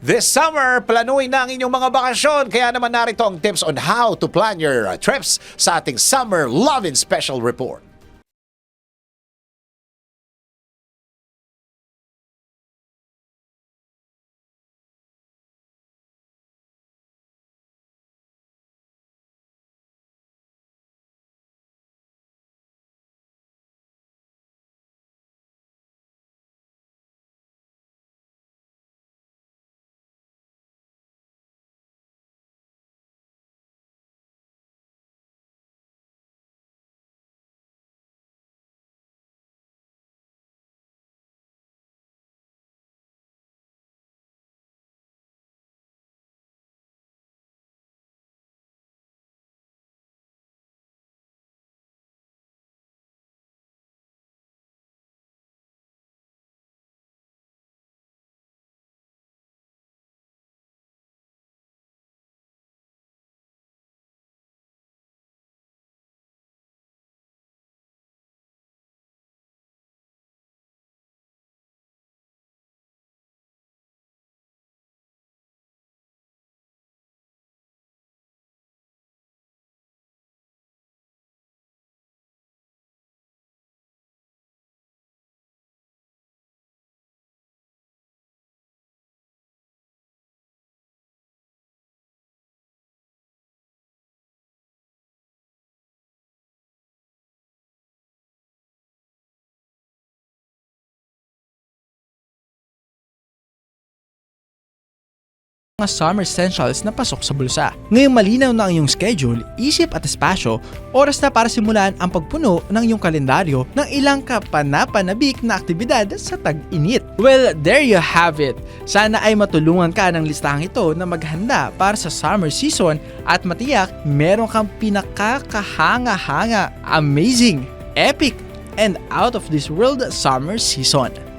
This summer, planuin na ang inyong mga bakasyon. Kaya naman narito ang tips on how to plan your trips sa ating Summer Lovin' Special Report. Mga summer essentials na pasok sa bulsa. Ngayong malinaw na ang iyong schedule, isip at espasyo, oras na para simulan ang pagpuno ng iyong kalendaryo ng ilang kapanapanabik na aktibidad sa tag-init. Well, there you have it. Sana ay matulungan ka ng listahang ito na maghanda para sa summer season at matiyak meron kang pinakakahanga-hanga, amazing, epic, and out of this world summer season.